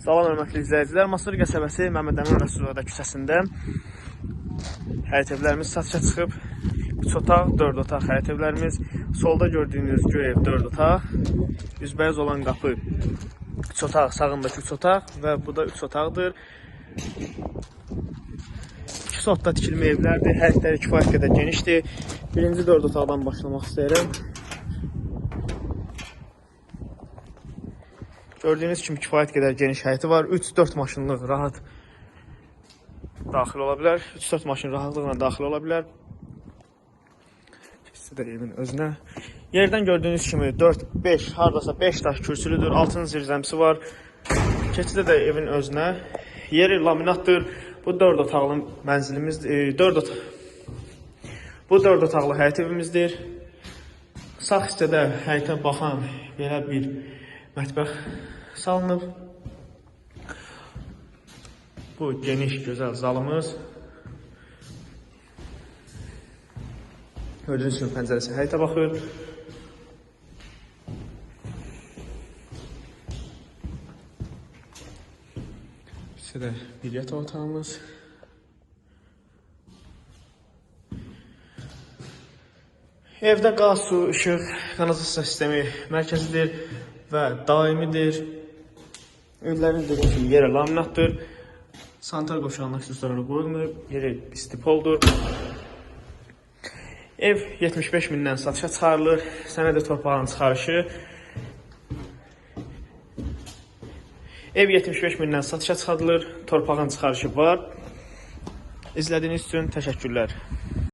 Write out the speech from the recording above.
Salam hörmətli izləyicilər. Masır qəsəbəsi Məmməd Əmin Rəsuloğlu küçəsində həyət evlərimiz satışa çıxıb. 3 otaq, 4 otaq həyət evlərimiz. Solda gördüyünüz göy ev 4 otaq. Üzbəyiz olan qapı 3 otaq, sağındakı 3 otaq və bu da 3 otaqdır. İki sotda tikilmə evlərdir. Həyətləri kifayət qədər genişdir. Birinci 4 otaqdan başlamaq istəyirəm. Gördüyünüz kimi kifayət qədər geniş həyəti var. 3-4 maşınlıq rahat daxil ola bilər. 3-4 maşın rahatlıqla daxil ola bilər. Keçsə də evin özünə. Yerdən gördüyünüz kimi 4-5, hardasa 5 daş kürsülüdür. Altın zirzəmisi var. Keçidə də evin özünə. Yeri laminatdır. Bu 4 otaqlı mənzilimizdir. 4 otaq. Bu 4 otaqlı həyət evimizdir. Sağ hissədə həyətə baxan belə bir mətbəx salınıb. Bu geniş, gözəl zalımız. Gördüyünüz kimi pəncərəsi həyətə baxır. İşte də bir yataq otağımız. Evdə qaz, su, işıq, kanalizasiya sistemi mərkəzidir və daimidir. Evlərin dediyim kimi yeri laminatdır. Sanitar qoşanlar xüsusları qoyulmayıb, yeri istipoldur. Ev 75 mindən satışa çıxarılır. Sənədi torpağın çıxarışı. Ev 75 mindən satışa çıxarılır. Torpağın çıxarışı var. İzlədiyiniz üçün təşəkkürlər.